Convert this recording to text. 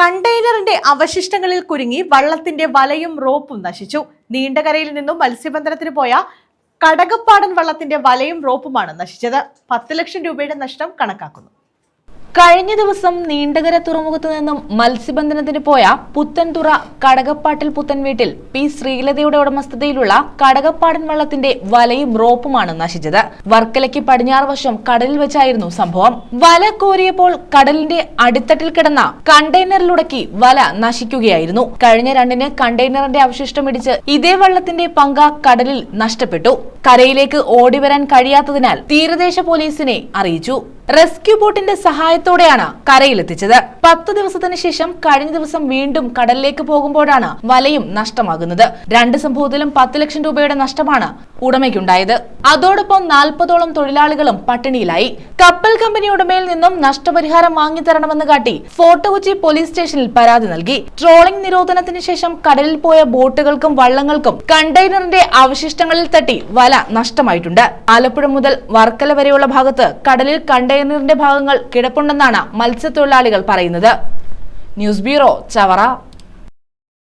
കണ്ടെയ്നറിന്റെ അവശിഷ്ടങ്ങളിൽ കുരുങ്ങി വള്ളത്തിന്റെ വലയും റോപ്പും നശിച്ചു. നീണ്ടകരയിൽ നിന്നും മത്സ്യബന്ധനത്തിന് പോയ കടകപ്പാടൻ വള്ളത്തിന്റെ വലയും റോപ്പുമാണ് നശിച്ചത്. പത്ത് ലക്ഷം രൂപയുടെ നഷ്ടം കണക്കാക്കുന്നു. കഴിഞ്ഞ ദിവസം നീണ്ടകര തുറമുഖത്ത് നിന്നും മത്സ്യബന്ധനത്തിന് പോയ പുത്തൻതുറ കടകപ്പാട്ടിൽ പുത്തൻ വീട്ടിൽ പി. ശ്രീലതയുടെ ഉടമസ്ഥതയിലുള്ള കടകപ്പാടൻ വള്ളത്തിന്റെ വലയും റോപ്പുമാണ് നശിച്ചത്. വർക്കലയ്ക്ക് പടിഞ്ഞാറ് വശം കടലിൽ വെച്ചായിരുന്നു സംഭവം. വല കോരിയപ്പോൾ കടലിന്റെ അടിത്തട്ടിൽ കിടന്ന കണ്ടെയ്നറിലുടക്കി വല നശിക്കുകയായിരുന്നു. കഴിഞ്ഞ രണ്ടിന് കണ്ടെയ്നറിന്റെ അവശിഷ്ടം ഇടിച്ച് ഇതേ വള്ളത്തിന്റെ പങ്ക കടലിൽ നഷ്ടപ്പെട്ടു. കരയിലേക്ക് ഓടിവരാൻ കഴിയാത്തതിനാൽ തീരദേശ പോലീസിനെ അറിയിച്ചു. റെസ്ക്യൂ ബോട്ടിന്റെ സഹായത്തോടെയാണ് കരയിലെത്തിച്ചത്. പത്ത് ദിവസത്തിന് ശേഷം കഴിഞ്ഞ ദിവസം വീണ്ടും കടലിലേക്ക് പോകുമ്പോഴാണ് വലയും നഷ്ടമാകുന്നത്. രണ്ട് സംഭവത്തിലും പത്ത് ലക്ഷം രൂപയുടെ നഷ്ടമാണ് ഉടമയ്ക്കുണ്ടായത്. അതോടൊപ്പം നാൽപ്പതോളം തൊഴിലാളികളും പട്ടിണിയിലായി. കപ്പൽ കമ്പനി ഉടമയിൽ നിന്നും നഷ്ടപരിഹാരം വാങ്ങിത്തരണമെന്ന് കാട്ടി ഫോർട്ട് കൊച്ചി പോലീസ് സ്റ്റേഷനിൽ പരാതി നൽകി. ട്രോളിംഗ് നിരോധനത്തിന് ശേഷം കടലിൽ പോയ ബോട്ടുകൾക്കും വള്ളങ്ങൾക്കും കണ്ടെയ്നറിന്റെ അവശിഷ്ടങ്ങളിൽ തട്ടി വല നഷ്ടമായിട്ടുണ്ട്. ആലപ്പുഴ മുതൽ വർക്കല വരെയുള്ള ഭാഗത്ത് കടലിൽ കണ്ടെയ്നറിന്റെ ഭാഗങ്ങൾ കിടപ്പുണ്ടെന്നാണ് മത്സ്യത്തൊഴിലാളികൾ പറയുന്നത്. News bureau Chavara.